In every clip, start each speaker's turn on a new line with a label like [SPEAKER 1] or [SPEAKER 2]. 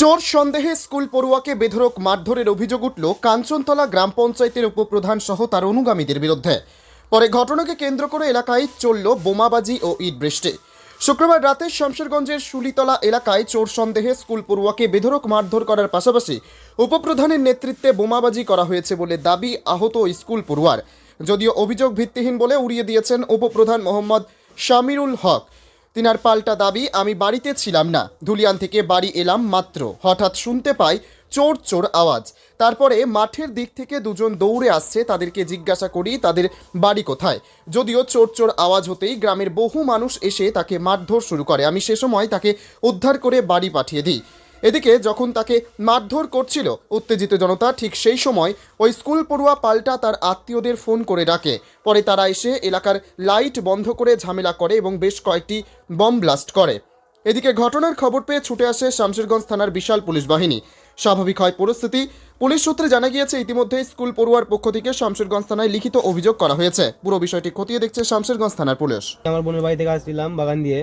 [SPEAKER 1] চোর সন্দেহে স্কুল পড়ুয়াকে বেধরক মারধরের অভিযোগ উঠল কাঞ্চনতলা গ্রাম পঞ্চায়েতের উপপ্রধান সহ তার অনুগামীদের বিরুদ্ধে। পরে ঘটনাকে কেন্দ্র করে এলাকায় চলল বোমাবাজি ও ইট বৃষ্টি। শুক্রবার রাতে শামশেরগঞ্জের শুলিতলা এলাকায় চোর সন্দেহে স্কুল পড়ুয়াকে বেধরক মারধর করার পাশাপাশি উপপ্রধানের নেতৃত্বে বোমাবাজি করা হয়েছে বলে দাবি আহত স্কুল পড়ুয়ার। যদিও অভিযোগ ভিত্তিহীন বলে উড়িয়ে দিয়েছেন উপপ্রধান মোহাম্মদ শামিরুল হক। তিনার পাল্টা দাবি, আমি বাড়িতে ছিলাম না। ধুলিয়ান থেকে বাড়ি এলাম মাত্র। হঠাৎ শুনতে পাই চোর চোর আওয়াজ। তারপরে মাঠের দিক থেকে দুজন দৌড়ে আসছে, তাদেরকে জিজ্ঞাসা করি, তাদের বাড়ি কোথায়? যদিও চোর চোর আওয়াজ হতেই গ্রামের বহু মানুষ এসে তাকে মারধর শুরু করে। আমি সে সময় তাকে উদ্ধার করে বাড়ি পাঠিয়ে দিই। এদিকে যখন তাকে মারধর করছিল উত্তেজিত জনতা, ঠিক সেই সময় ওই স্কুল পড়ুয়া পাল্টা তার আত্মীয়দের ফোন করে ডাকে। পরে তারা এসে এলাকার লাইট বন্ধ করে ঝামেলা করে এবং বেশ কয়েকটি বম ব্লাস্ট করে। এদিকে ঘটনার খবর পেয়ে ছুটে আসে শামশেরগঞ্জ থানার বিশাল পুলিশ বাহিনী। স্বাভাবিক হয় পরিস্থিতি। পুলিশ সূত্রে জানা গিয়েছে ইতিমধ্যে স্কুল পড়ুয়ার পক্ষ থেকে শামশেরগঞ্জ থানায় লিখিত অভিযোগ করা হয়েছে। পুরো বিষয়টি খতিয়ে দেখছে শামশেরগঞ্জ থানার পুলিশ।
[SPEAKER 2] আমার বোনের বাড়ি থেকে আসছিলাম বাগান দিয়ে।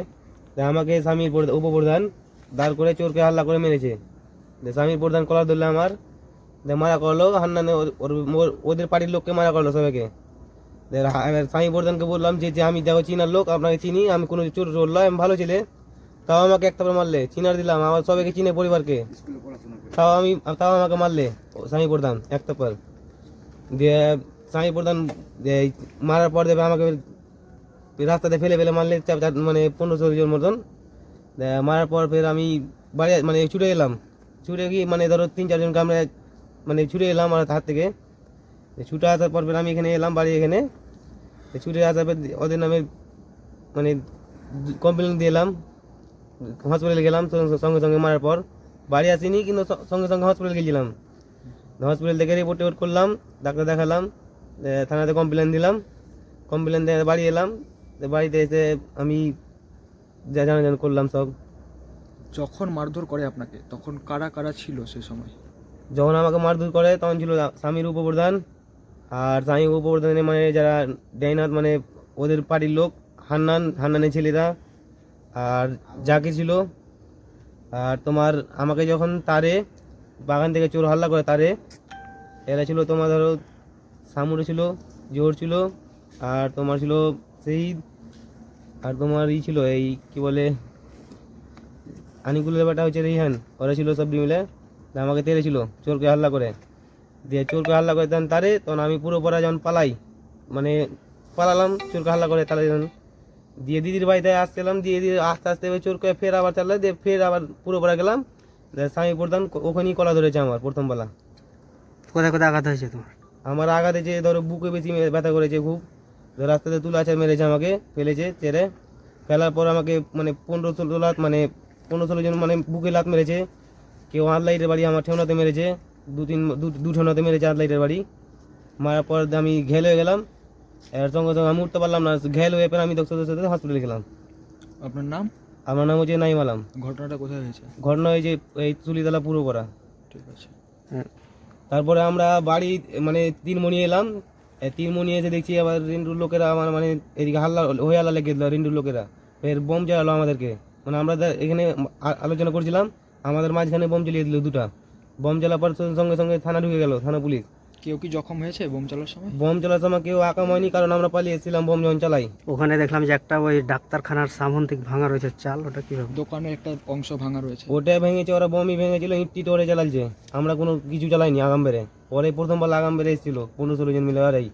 [SPEAKER 2] আমাকে স্বামীর উপপ্রধান দাঁড় করে চোরকে হাল্লা করে মেরেছে। স্বামীর প্রধান কলার ধরলে আমার। মারা করল হান্নানে ওর- ওদের পার্টির লোককে মারা করল সবাইকে। স্বামী প্রধানকে বললাম যে আমি দেখো চিনার লোক আপনাকে চিনি আমি কোনো চোর নয়, আমি ভালো ছেলে। তাও আমাকে একটা মারলে চিনার দিলাম আমার সবাইকে চিনে পরিবারকে। তাও আমি তাও আমাকে মারলে স্বামী প্রধান একটা পর। দিয়ে স্বামী প্রধান মারার পর দেবে আমাকে রাস্তাতে ফেলে ফেলে মারলে মানে পনেরো ষোলো জন মতন। মারার পর ফের আমি বাড়ি মানে ছুটে এলাম। ছুটে গিয়ে মানে ধরো তিন চারজনকে আমরা মানে ছুটে এলাম আমার হাত থেকে। ছুটে আসার পর ফের আমি এখানে এলাম বাড়ি এখানে। ছুটে আসার পর ওদের নামে মানে কমপ্লেন দিয়ে এলাম। হসপিটালে গেলাম, সঙ্গে সঙ্গে মারার পর। বাড়ি আসিনি, কিন্তু সঙ্গে সঙ্গে হসপিটালে গেছিলাম। হসপিটাল থেকে রিপোর্ট টিপোর্ট করলাম, ডাক্তার দেখালাম থানাতে কমপ্লেন দিলাম। কমপ্লেন দিয়ে বাড়ি এলাম। বাড়িতে এসে আমি যা জানা জানা করলাম সব।
[SPEAKER 3] যখন মারধর করে আপনাকে তখন কারা কারা ছিল সে সময়?
[SPEAKER 2] যখন আমাকে মারধর করে তখন ছিল স্বামীর উপপ্রধান আর স্বামী উপপ্রধানে মানে যারা ডাইনাথ মানে ওদের পার্টির লোক হান্নান হান্নানের ছেলেরা আর যাকে ছিল। আর তোমার আমাকে যখন তারে বাগান থেকে চোর হাল্লা করে তারে এরা ছিল তোমার ধরো সামুরে ছিল জোর ছিল আর তোমার ছিল শহীদ আর তোমার ই ছিল এই কি বলে আনিকুলের ব্যাটা হচ্ছে রিহান ওরা ছিল সব মিলে আমাকে তেড়েছিল চোরকে হাল্লা করে। দিয়ে চোরকে হাল্লা করে দেন তারে তখন আমি পুরো পরা যখন পালাই মানে পালালাম চোরকে হাল্লা করে তাহলে যখন দিয়ে দিদির বাড়িতে আসছিলাম দিয়ে দিদি আস্তে আস্তে চোরকে ফের আবার চালায় দিয়ে ফের আবার পুরো পরা গেলাম। স্বামী প্রধান ওখানেই কলা ধরেছে আমার প্রথম বেলা
[SPEAKER 4] কোথায় কোথায় আঘাত হয়েছে তোমার?
[SPEAKER 2] আমার আঘাতে যে ধরো বুকে বেশি ব্যথা করেছে খুব। রাস্তাতে তুলা আছে মেরেছে আমাকে ফেলেছে চেরে। ফেলার পর আমাকে মানে পনেরো ষোলো লাত মানে পনেরো ষোলো জন মানে বুকে লাত মেরেছে। কেউ আট লাইটের বাড়ি আমার ঠেউনাতে মেরেছে। দু তিন দু- দু ঠেউনাতে মেরেছে আট লাইটের বাড়ি। মারার পর আমি ঘেল হয়ে গেলাম। এর সঙ্গে সঙ্গে আমি উঠতে পারলাম না। ঘেল হয়ে পরে আমি দক্ষতা সাথে হসপিটালে গেলাম।
[SPEAKER 3] আপনার নাম?
[SPEAKER 2] আমার নাম হচ্ছে নাইম আলাম।
[SPEAKER 3] ঘটনাটা কোথায় হয়েছে?
[SPEAKER 2] ঘটনা হয়েছে এই তুলিতলা পুরো করা
[SPEAKER 3] ঠিক আছে। হ্যাঁ।
[SPEAKER 2] তারপরে আমরা বাড়ি মানে তিন মনি এলাম। তিন মনি এসে দেখছি আবার রিন্টুর লোকেরা আমার মানে এদিকে হাল্লা হয়ে আল্লাহ লেগে দিল রিন্টুর লোকেরা। ফের বোম চালালো আমাদেরকে। মানে আমরা এখানে আলোচনা করছিলাম, আমাদের মাঝখানে বোম চালিয়ে দিল দুটা। বোম চালার পর সঙ্গে সঙ্গে থানা ঢুকে গেল, থানা পুলিশ।
[SPEAKER 3] কেউ কি জখম হয়েছে বোম চালার সময়?
[SPEAKER 2] বোম চালার সময় কেউ আকাম হয়নি কারণ আমরা পালিয়ে এসেছিলাম বোম যখন চালাই।
[SPEAKER 4] ওখানে দেখলাম যে একটা ওই ডাক্তারখানার সামন থেকে ভাঙা রয়েছে। চাল ওটা কীভাবে
[SPEAKER 3] দোকানে একটা অংশ ভাঙা রয়েছে।
[SPEAKER 2] ওটা ভেঙেছে ওরা বোমই ভেঙেছিল ইট টিট ওরে চালালছে আমরা কোনো কিছু চালাইনি আগাম বেড়ে পরে প্রথমবার আগাম বেড়ে এসেছিল পনেরো ষোলো জন মিলে আর এই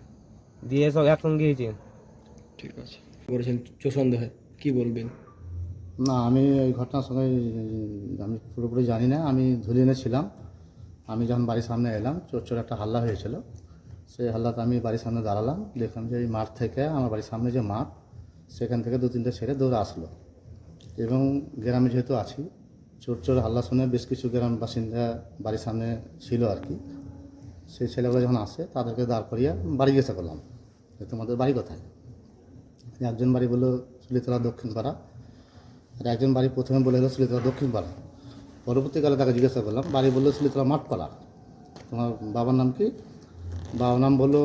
[SPEAKER 2] দিয়ে সব একসঙ্গে হয়েছে।
[SPEAKER 3] ঠিক আছে।
[SPEAKER 5] চোর সন্দেহে কি বলবেন?
[SPEAKER 6] না আমি এই ঘটনার সঙ্গে আমি পুরোপুরি জানি না আমি ধুলিয়ানে ছিলাম আমি যখন বাড়ির সামনে এলাম চোর চোর একটা হাল্লা হয়েছিল। সেই হাল্লাতে আমি বাড়ির সামনে দাঁড়ালাম, দেখলাম যে এই মাঠ থেকে আমার বাড়ির সামনে যে মাঠ, সেখান থেকে দু তিনটে ছেলে দৌড়ে আসলো। এবং গ্রামে যেহেতু আছি চোর চোর হাল্লা শুনে বেশ কিছু গ্রাম বাসিন্দা বাড়ির সামনে ছিল আর কি। সেই ছেলেগুলো যখন আসে, তাদেরকে দাঁড় করিয়ে বাড়ি গেছে করলাম যে, তোমাদের বাড়ি কোথায়? একজন বাড়ি বলল চুলিতলা দক্ষিণ পাড়া আর একজন বাড়ি প্রথমে বলে হলো শিলিতলা দক্ষিণ পাড়া পরবর্তীকালে তাকে জিজ্ঞাসা করলাম, বাড়ি বলল শিলিতলা মাঠপাড়া তোমার বাবার নাম কি? বাবার নাম বলল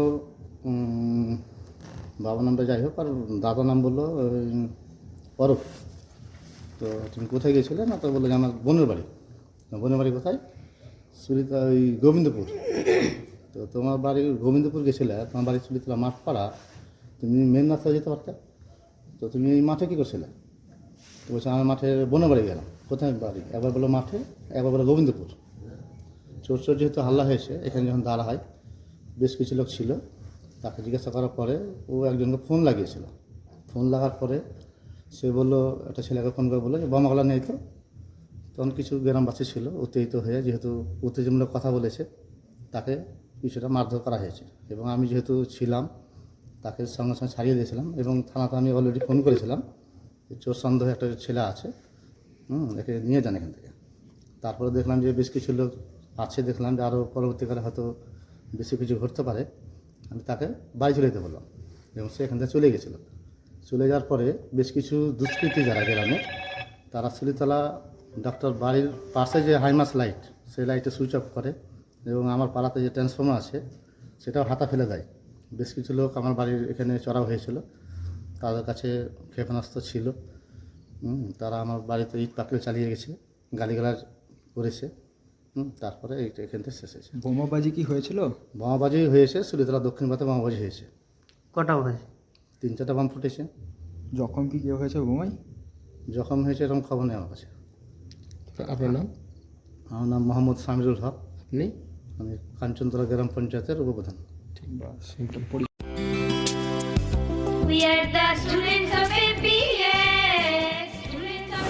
[SPEAKER 6] বাবার নামটা যাই হোক, আর দাদার নাম বলল অরূপ। তো তুমি কোথায় গিয়েছিলে? না, তো বলল যে আমার বোনের বাড়ি। বোনের বাড়ি কোথায়? সুরিতা, ওই গোবিন্দপুর। তো তোমার বাড়ি গোবিন্দপুর গেছিলে, তোমার বাড়ি সুরিতলা মাঠপাড়া। তুমি মেন রাস্তায় যেতে পারতে। তো তুমি এই মাঠে কী করছিলে? তো বলছে, আমি মাঠের বোনের বাড়ি গেলাম। কোথায়? বাড়ি। একবার বলো মাঠে, একবার বলো গোবিন্দপুর। চোর চোর যেহেতু হাল্লা হয়েছে, এখানে যখন দাঁড়া হয়, বেশ কিছু লোক ছিল। তাকে জিজ্ঞাসা করার পরে ও একজনকে ফোন লাগিয়েছিল। ফোন লাগার পরে সে বলল, একটা ছেলেকে ফোন করে বলল যে বোমাগুলা নেই তো? তখন কিছু গ্রামবাসী ছিল, উত্তেজিত হয়ে যেহেতু উত্তেজনমূলক কথা বলেছে, তাকে কিছুটা মারধর করা হয়েছে। এবং আমি যেহেতু ছিলাম, তাকে সঙ্গে সঙ্গে ছাড়িয়ে দিয়েছিলাম। এবং থানাতে আমি অলরেডি ফোন করেছিলাম চোর সন্দেহ একটা ছেলে আছে। হুম, একে নিয়ে যান এখান থেকে। তারপরে দেখলাম যে বেশ কিছু লোক আছে, দেখলাম যে আরও পরবর্তীকালে হয়তো বেশি কিছু ঘটতে পারে। আমি তাকে বাড়ি চলে যেতে বললাম এবং সে এখান থেকে চলে গেছিল চলে যাওয়ার পরে বেশ কিছু দুষ্কৃতী যারা গ্রামের তারা সুলিতলা ডক্টর বাড়ির পাশে যে হাইমাস লাইট, সেই লাইটে সুইচ অফ করে এবং আমার পাড়াতে যে ট্রান্সফর্মার আছে, সেটাও হাতা ফেলে দেয়। বেশ কিছু লোক আমার বাড়ির এখানে চড়াও হয়েছিল। তাদের কাছে ক্ষেপণাস্ত্র ছিল। তারা আমার বাড়িতে ইট পাকড়ে চালিয়ে গেছে গালিগালাজ করেছে হুম, তারপরে এইটা এখান থেকে শেষ হয়েছে।
[SPEAKER 3] বোমাবাজি কি হয়েছিল?
[SPEAKER 6] বোমাবাজি হয়েছে সুলিতলা দক্ষিণ পাতে বোমাবাজি হয়েছে।
[SPEAKER 4] কটা হয়েছে
[SPEAKER 6] তিন চারটা বাম ফুটেছে।
[SPEAKER 3] জখম কি কেউ হয়েছে বোমাই
[SPEAKER 6] জখম হয়েছে এরকম খবর নেই আমার কাছে।
[SPEAKER 5] আপনার নাম?
[SPEAKER 6] আমার নাম মোহাম্মদ সামিরুল হক।
[SPEAKER 5] আপনি?
[SPEAKER 6] আমি কাঞ্চনতলা গ্রাম পঞ্চায়েতের উপপ্রধান।
[SPEAKER 7] We are